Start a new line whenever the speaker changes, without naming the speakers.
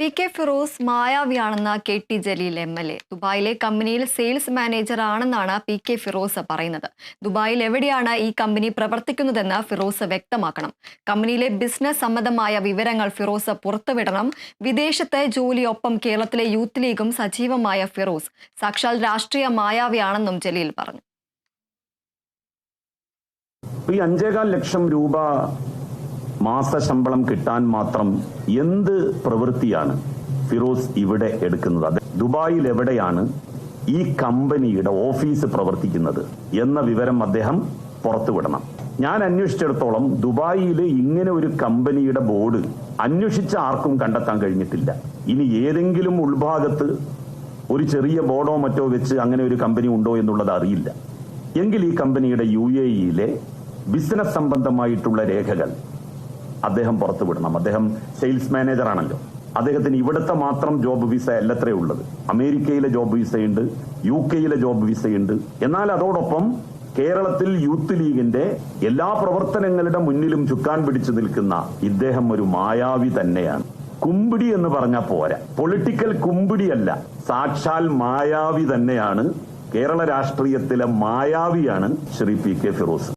P K Firoz മായാവിയാണെന്ന K T Jaleel M L A. ദുബായിലെ കമ്പനിയിൽ sales manager ആണെന്നാണ് P K Firoz പറയുന്നത്. ദുബായിൽ എവിടെയാണ് ഈ കമ്പനി പ്രവർത്തിക്കുന്നതെന്ന് ഫിറോസ് വ്യക്തമാക്കണം. കമ്പനിയിലെ ബിസിനസ് സംബന്ധമായ വിവരങ്ങൾ ഫിറോസ് പുറത്തുവിടണം. വിദേശത്തെ ജോലിയൊപ്പം കേരളത്തിലെ യൂത്ത് ലീഗും സജീവമായ ഫിറോസ്. സാക്ഷാൽ രാഷ്ട്രീയ മായാവിയാണെന്നും ജലീൽ പറഞ്ഞു.
ഈ അഞ്ചേകാൽ ലക്ഷം രൂപ മാസശമ്പളം കിട്ടാൻ മാത്രം എന്ത് പ്രവൃത്തിയാണ് ഫിറോസ് ഇവിടെ എടുക്കുന്നത്? ദുബായിൽ എവിടെയാണ് ഈ കമ്പനിയുടെ ഓഫീസ് പ്രവർത്തിക്കുന്നത് എന്ന വിവരം അദ്ദേഹം പുറത്തുവിടണം ഞാൻ അന്വേഷിച്ചിടത്തോളം ദുബായിൽ ഇങ്ങനെ ഒരു കമ്പനിയുടെ ബോർഡ് അന്വേഷിച്ച ആർക്കും കണ്ടെത്താൻ കഴിഞ്ഞിട്ടില്ല. ഇനി ഏതെങ്കിലും ഉൾഭാഗത്ത് ഒരു ചെറിയ ബോർഡോ മറ്റോ വെച്ച് അങ്ങനെ ഒരു കമ്പനി ഉണ്ടോ എന്നുള്ളത് അറിയില്ല. എങ്കിൽ ഈ കമ്പനിയുടെ യു ബിസിനസ് സംബന്ധമായിട്ടുള്ള രേഖകൾ അദ്ദേഹം പുറത്തുവിടണം അദ്ദേഹം സെയിൽസ് മാനേജർ ആണല്ലോ. അദ്ദേഹത്തിന് ഇവിടുത്തെ മാത്രം ജോബ് വിസ അല്ലത്രേ ഉള്ളത്. അമേരിക്കയിലെ ജോബ് വിസയുണ്ട് യു കെയിലെ ജോബ് വിസയുണ്ട് എന്നാൽ അതോടൊപ്പം കേരളത്തിൽ യൂത്ത് ലീഗിന്റെ എല്ലാ പ്രവർത്തനങ്ങളുടെ മുന്നിലും ചുക്കാൻ പിടിച്ചു നിൽക്കുന്ന ഇദ്ദേഹം ഒരു മായാവി തന്നെയാണ്. കുമ്പിടി എന്ന് പറഞ്ഞാൽ പോരാ. പൊളിറ്റിക്കൽ കുമ്പിടിയല്ല സാക്ഷാൽ മായാവി തന്നെയാണ്. കേരള രാഷ്ട്രീയത്തിലെ മായാവിയാണ് ശ്രീ പി കെ ഫിറോസ്.